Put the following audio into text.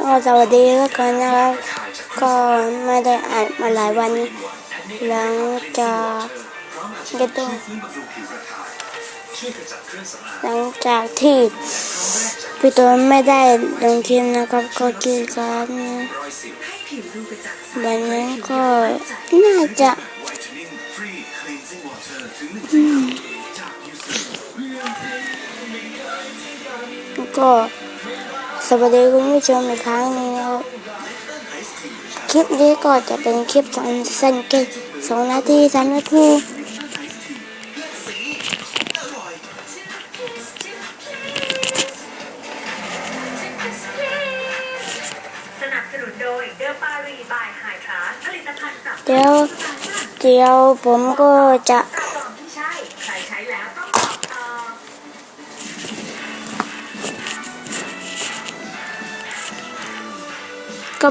ก็สวัสดีทุกคนนะครับ ก็ไม่ได้อ่านมาหลายวัน หลังจากกระตัวหลังจากที่พี่ตัวไม่ได้ลงคลิปนะครับ ก็คิดกันวันนี้ก็น่าจะก็ สวัสดีคุณผู้ชมอีกครั้งหนึงนะครับคลิปนี้ก็จะเป็นคลิปสั้นๆแค่สองนาทีสามนาทีสนับสนุนโดยเดอปารีบายไฮทรัสผลิตภัณฑ์ปรับเดี๋ยวเดี๋ยวผมก็จะ